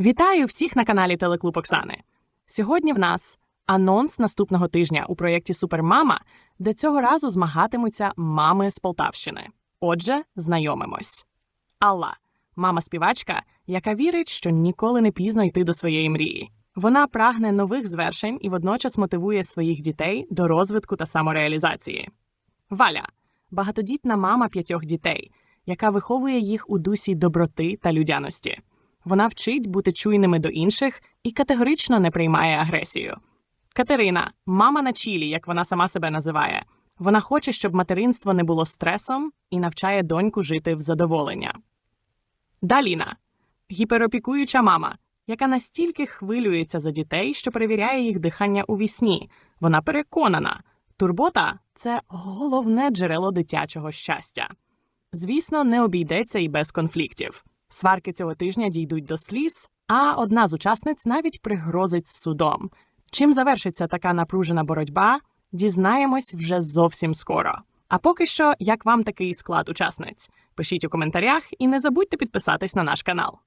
Вітаю всіх на каналі Телеклуб Оксани. Сьогодні в нас анонс наступного тижня у проєкті Супермама, де цього разу змагатимуться мами з Полтавщини. Отже, знайомимось. Алла мама співачка, яка вірить, що ніколи не пізно йти до своєї мрії. Вона прагне нових звершень і водночас мотивує своїх дітей до розвитку та самореалізації. Валя багатодітна мама п'ятьох дітей, яка виховує їх у дусі доброти та людяності. Вона вчить бути чуйними до інших і категорично не приймає агресію. Катерина, мама на чілі, як вона сама себе називає. Вона хоче, щоб материнство не було стресом і навчає доньку жити в задоволення. Даліна гіперопікуюча мама, яка настільки хвилюється за дітей, що перевіряє їх дихання у вісні. Вона переконана, турбота це головне джерело дитячого щастя. Звісно, не обійдеться і без конфліктів. Сварки цього тижня дійдуть до сліз, а одна з учасниць навіть пригрозить судом. Чим завершиться така напружена боротьба, дізнаємось вже зовсім скоро. А поки що, як вам такий склад учасниць? Пишіть у коментарях і не забудьте підписатись на наш канал.